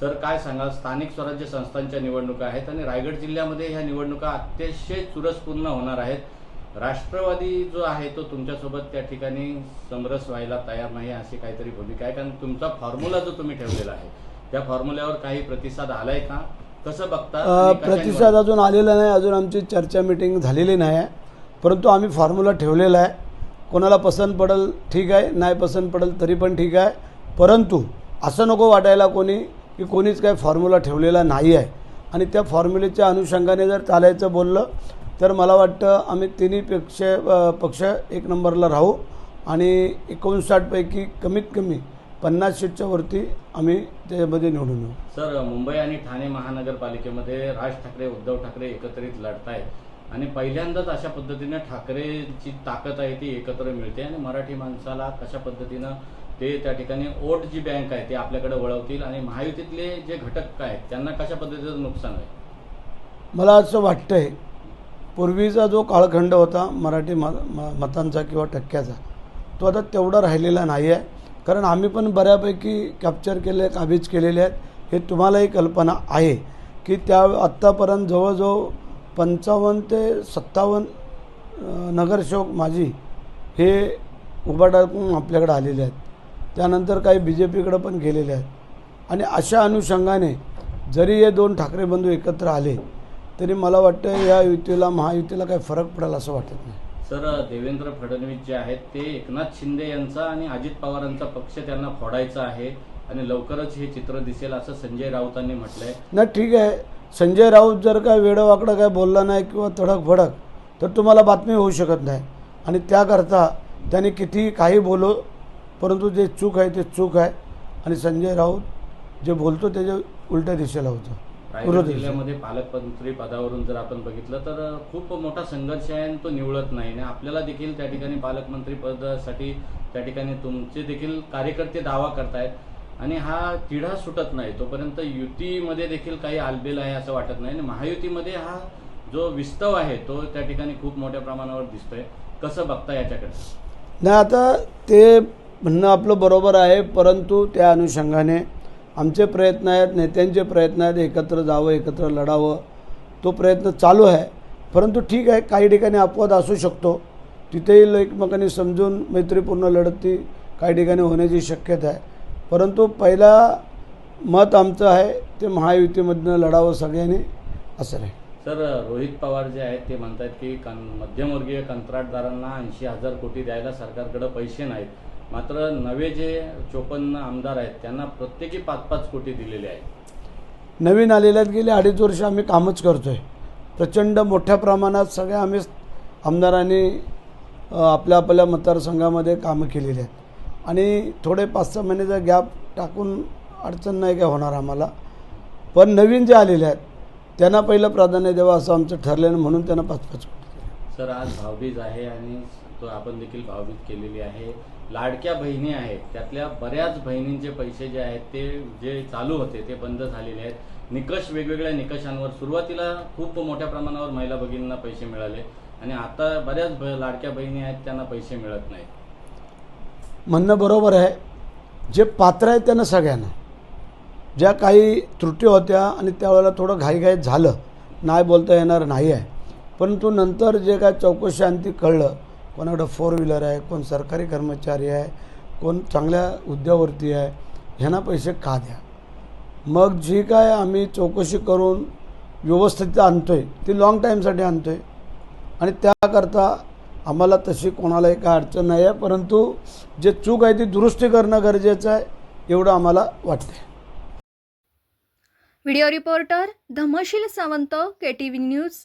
तर काय सांगाल? स्थानिक स्वराज्य संस्थांच्या निवडणुका आहेत आणि रायगड जिल्ह्यामध्ये ह्या निवडणुका अतिशय चुरसपूर्ण होणार आहेत. राष्ट्रवादी जो आहे तो तुमच्यासोबत त्या ठिकाणी समरस व्हायला तयार नाही अशी काहीतरी भूमिका आहे. कारण तुमचा फॉर्म्युला जो तुम्ही ठेवलेला आहे त्या फॉर्म्युल्यावर काही प्रतिसाद आलाय का? कसं बघता? प्रतिसाद? अजून आलेला नाही. अजून आमची चर्चा मिटिंग झालेली नाही आहे. परंतु आम्ही फॉर्म्युला ठेवलेला आहे. कोणाला पसंत पडेल ठीक आहे. नाही पसंत पडेल तरी पण ठीक आहे. परंतु असं नको वाटायला कोणी की कोणीच काय फॉर्म्युला ठेवलेला नाही आहे. आणि त्या फॉर्म्युलेच्या अनुषंगाने जर चालायचं बोललं तर मला वाटतं आम्ही तिन्ही पक्ष पक्ष एक नंबरला राहू. आणि एकोणसाठपैकी कमीत कमी पन्नास सीटच्या वरती आम्ही त्यामध्ये निवडून येऊ. सर मुंबई आणि ठाणे महानगरपालिकेमध्ये राज ठाकरे उद्धव ठाकरे एकत्रित लढतायत. आणि पहिल्यांदाच अशा पद्धतीनं ठाकरेची ताकद आहे ती एकत्र मिळते. आणि मराठी माणसाला कशा पद्धतीनं ते त्या ठिकाणी ओट जी बँक आहे ते आपल्याकडे वळवतील आणि महायुतीतले जे घटक आहेत त्यांना कशा पद्धतीचं नुकसान आहे मला असं वाटतंय पूर्वीचा जो काळखंड होता मराठी म म- मतांचा किंवा टक्क्याचा तो आता तेवढा राहिलेला नाही आहे कारण आम्ही पण बऱ्यापैकी कॅप्चर केले काबीज केलेले आहेत. हे तुम्हालाही कल्पना आहे की त्या आत्तापर्यंत जवळजवळ पंचावन्न ते सत्तावन्न नगरसेवक माझी हे उभा आपल्याकडे आलेले आहेत. त्यानंतर काही बी जे पीकडं पण गेलेले आहेत. आणि अशा अनुषंगाने जरी हे दोन ठाकरे बंधू एकत्र आले तरी मला वाटतं या युतीला महायुतीला काही फरक पडेल असं वाटत नाही. सर देवेंद्र फडणवीस जे आहेत ते एकनाथ शिंदे यांचा आणि अजित पवारांचा पक्ष त्यांना फोडायचा आहे आणि लवकरच हे चित्र दिसेल असं संजय राऊतांनी म्हटलंय. ना ठीक आहे. संजय राऊत जर काय वेडंवाकडं काय बोलला नाही किंवा तडक भडक तर तुम्हाला बातमी होऊ शकत नाही. आणि त्याकरता त्याने किती काही बोलो परंतु जे चूक आहे ते चूक आहे. आणि संजय राऊत जे बोलतो त्याच्या उलट्या दिशेला होतं. रायगड जिल्ह्यामध्ये पालकमंत्री पदावरून जर आपण बघितलं तर खूप मोठा संघर्ष आहे आणि तो निवळत नाही. आणि आपल्याला देखील त्या ठिकाणी पालकमंत्री पदासाठी त्या ठिकाणी तुमचे देखील कार्यकर्ते दावा करतायत. आणि हा तिढा सुटत नाही. तोपर्यंत युतीमध्ये देखील काही आलबेल आहे असं वाटत नाही. आणि महायुतीमध्ये हा जो विस्तव आहे तो त्या ठिकाणी खूप मोठ्या प्रमाणावर दिसतोय. कसं बघता याच्याकडे? नाही आता ते म्हणणं आपलं बरोबर आहे परंतु त्या अनुषंगाने आमचे प्रयत्न आहेत नेत्यांचे प्रयत्न आहेत एकत्र जावं एकत्र लढावं. तो प्रयत्न चालू आहे. परंतु ठीक आहे काही ठिकाणी अपवाद असू शकतो. तिथेही एकमेकांनी समजून मैत्रीपूर्ण लढती काही ठिकाणी होण्याची शक्यता आहे. परंतु पहिला मत आमचं आहे ते महायुतीमधनं लढावं सगळ्यांनी. असं आहे सर रोहित पवार जे आहेत ते म्हणतात की कं मध्यमवर्गीय कंत्राटदारांना ऐंशी हजार कोटी द्यायला सरकारकडे पैसे नाहीत. मात्र नवे जे चोपन्न आमदार आहेत त्यांना प्रत्येकी पाच पाच कोटी दिलेले आहेत. नवीन आलेल्यात गेले अडीच वर्ष आम्ही कामच करतो आहे प्रचंड मोठ्या प्रमाणात सगळ्या आम्ही आमदारांनी आपल्या आपल्या मतदारसंघामध्ये कामं केलेली आहेत. आणि थोडे पाच सहा महिन्याचा गॅप टाकून अडचण नाही काय होणार आम्हाला. पण नवीन जे आलेले आहेत त्यांना पहिलं प्राधान्य द्यावं असं आमचं ठरलेलं म्हणून त्यांना पाच पाच तर आज भावबीज आहे आणि तो आपण देखील भावबीज केलेली आहे. लाडक्या बहिणी आहेत. त्यातल्या बऱ्याच बहिणींचे पैसे जे आहेत ते जे चालू होते ते बंद झालेले आहेत. निकष वेगवेगळ्या निकषांवर सुरुवातीला खूप मोठ्या प्रमाणावर महिला भगिनींना पैसे मिळाले आणि आता बऱ्याच ब- लाडक्या बहिणी आहेत त्यांना पैसे मिळत नाहीत. म्हणणं बरोबर आहे. जे पात्र आहेत त्यांना सगळ्यांना. ज्या काही त्रुटी होत्या आणि त्यावेळेला थोडं घाईघाईत झालं नाही बोलता येणार नाही आहे परंतु नंतर जे काय चौकशी अंती कळलं कोणाकडं फोर व्हीलर आहे कोण सरकारी कर्मचारी आहे कोण चांगल्या हुद्द्यावरती आहे ह्यांना पैसे का द्या? मग जी काय आम्ही चौकशी करून व्यवस्थित आणतो आहे ती लाँग टाईमसाठी आणतो आहे आणि त्याकरता आम्हाला तशी कोणालाही काय अडचण नाही आहे परंतु जे चूक आहे ती दुरुस्ती करणं गरजेचं आहे एवढं आम्हाला वाटतं video reporter Dhamsheel Sawant KTV news